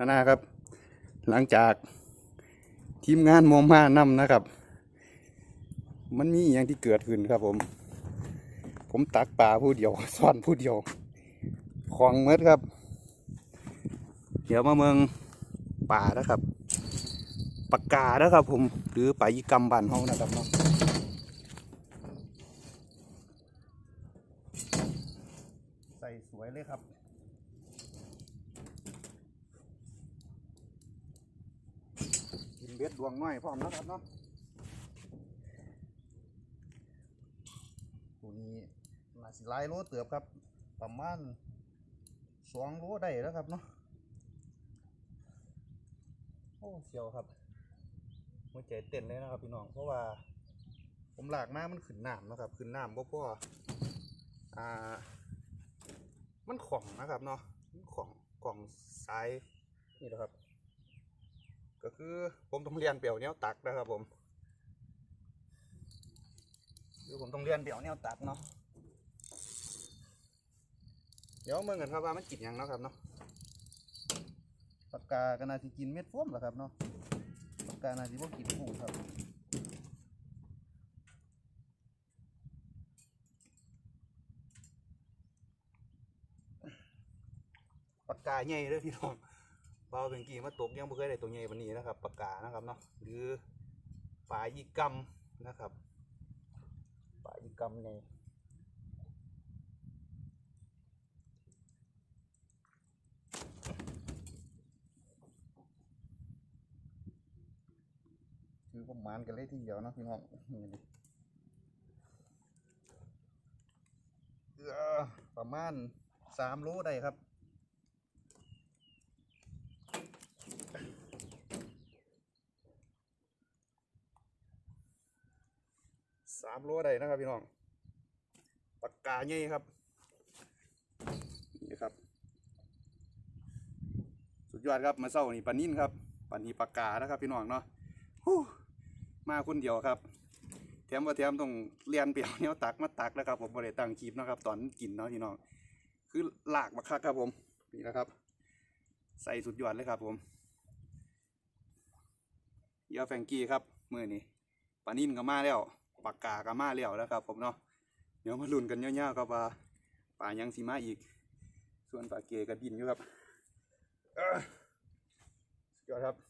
นานาครับ หลังจากทีมงานมอมมานํนะครับ มันมีอย่างที่เกิดขึ้นครับผม ผมตักปลาผู้เดียวซ่อนผู้เดียวของเมดครับ เดี๋ยวมาเมืองป่านะครับปากกานะครับผมหรือปลายิกรรมบ้านเฮานะครับเนาะใส่สวยเลยครับ กิน เบ็ดดวงน้อยพร้อมนะครับเนาะตัวนี้น่าสิลายโลเติบครับ ประมาณสองโลได้แล้วครับเนาะโอ้เสียวครับหัวใจเต้นเลยนะครับพี่น้องเพราะว่า ผมหลากมามันขึ้นน้ำนะครับขึ้นน้ำเพราะพ่ออ่า มันของนะครับเนาะมันของของซ้ายนี่นะครับ ก็คือผมต้องเรียนเปี่ยวแนวตักนะครับผมคือผมต้องเรียนเปี่ยวแนวตักเนาะเดี๋ยวเมื่อกันครับว่ามันกินยังเนาะครับเนาะปากกาก็น่าสิกินเม็ดฟ้มแหละครับเนาะปากกาน่าสิบ่กินหูครับปากกาใหญ่เลยพี่น้อง เบาเป็นกี่มาตกยังบ่เคยได้ตัวใหญ่วันนี้นะครับปากกานะครับเนาะหรือปลาอีกำนะครับปลาอีกำใหญ่คือประมาณกันเลยทีเดียวเนาะพี่น้องนี่ประมาณสามโลได้ครับ สามโลได้นะครับพี่น้องปากกาใหญ่ครับนี่ครับ สุดยอดครับมาเศร้านี่ปานิ่นครับปานีปากกานะครับพี่น้องเนาะมาคนเดียวครับแถมว่าแถมต้องเรียนเปียวเนี้ยตักมาตักนะครับ ผมบริตั้งคลิปนะครับตอนกินเนาะพี่น้องคือหลากมาคักครับผมนี่นะครับ ใส่สุดยอดเลยครับผมยาแฟงกี้ครับมือนี้ปานิ่นก็มาแล้ว ปากกากามาแล้วนะครับ ผมเนาะเดี๋ยวมาลุ้นกันยาวๆครับว่าป่ายังสีมาอีก ส่วนป่าเกก็บินอยู่ครับสุดยอดครับ